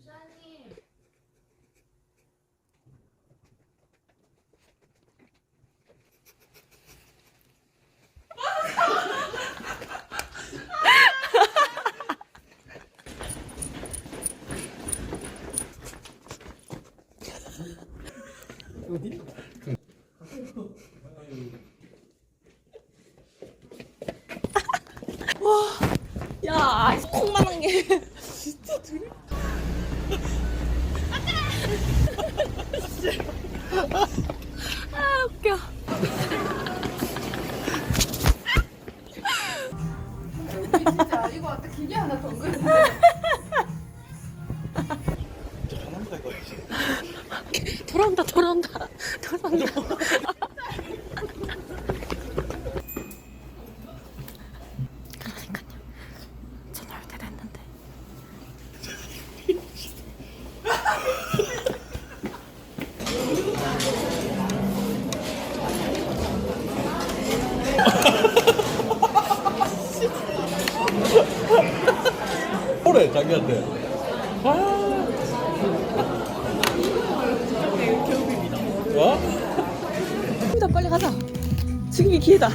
부사님. 야, 콩만한 게. 진짜 둘이. 아, 웃겨. 진짜 이거 아까 기계 하나 이거 돌아온다, 돌아온다. 돌아온다. 그러니까요. 전화 올 때도 했는데. 오래 자기한테 아 어? 다 빨리 가자. 지금이 기회다.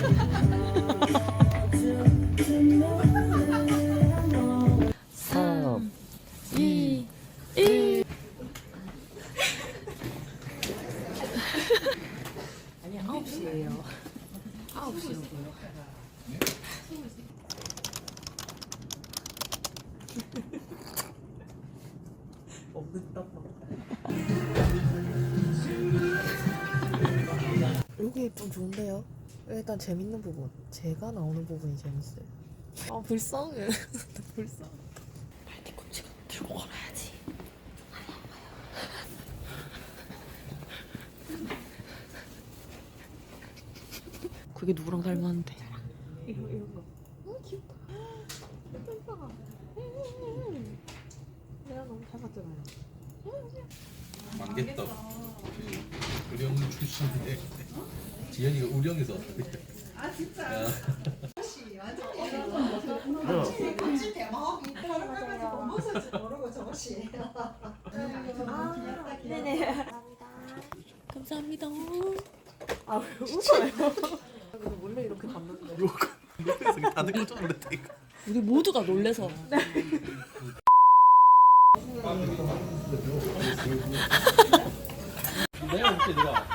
삼 2, 1. 아니, 9시예요. 9시라고요. 없는 떡 여기 좀 좋은데요? 일단 재밌는 부분 제가 나오는 부분이 재밌어요 아 불쌍해 불쌍 뒤꿈치가 들고 걸어야지. 그게 누구랑 닮았는데? 이거 이런 거 어, 귀엽다 예 뻐 내가 너무 닮았잖아요 만개떡 그 우령 출신인데. 지연이가 우령에서 아 진짜? 감사합니다. 아 왜 웃어요? 원래 이렇게 옆에서 다들 깜짝 놀랐다 이거 우리 모두가 놀래서. 내가 볼때 내가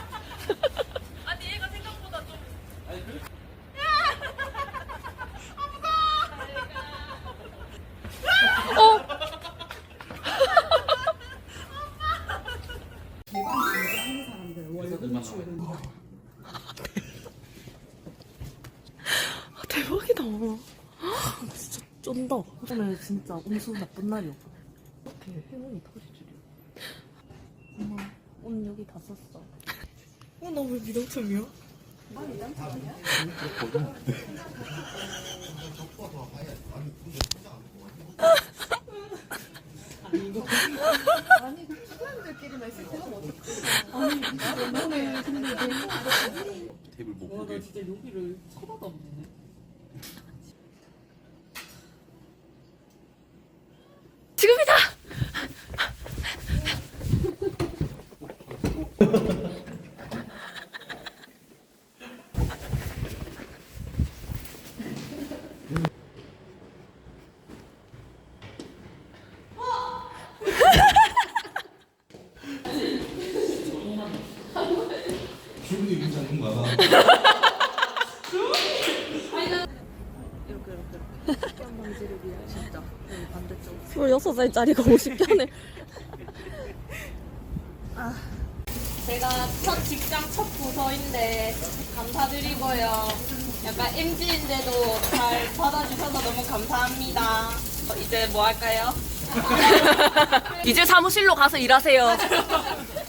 아, 대박이다. 진짜 쩐다. 오늘 진짜. 운수 나쁜 날이었고 이렇게 행운이 터질 줄이야 엄마 오늘 여기 다 썼어. 어? 나 왜 미동tum이야? 테이블 못 보게 진짜 여기를 쳐다봤네 지금 주문이 괜찮은 거야 이렇게 이렇게 여기 반대쪽 26살짜리가 50견을. 제가 첫 직장 첫 부서인데 감사드리고요. 약간 MG인데도 잘 받아주셔서 너무 감사합니다. 어, 이제 뭐 할까요? 이제 사무실로 가서 일하세요.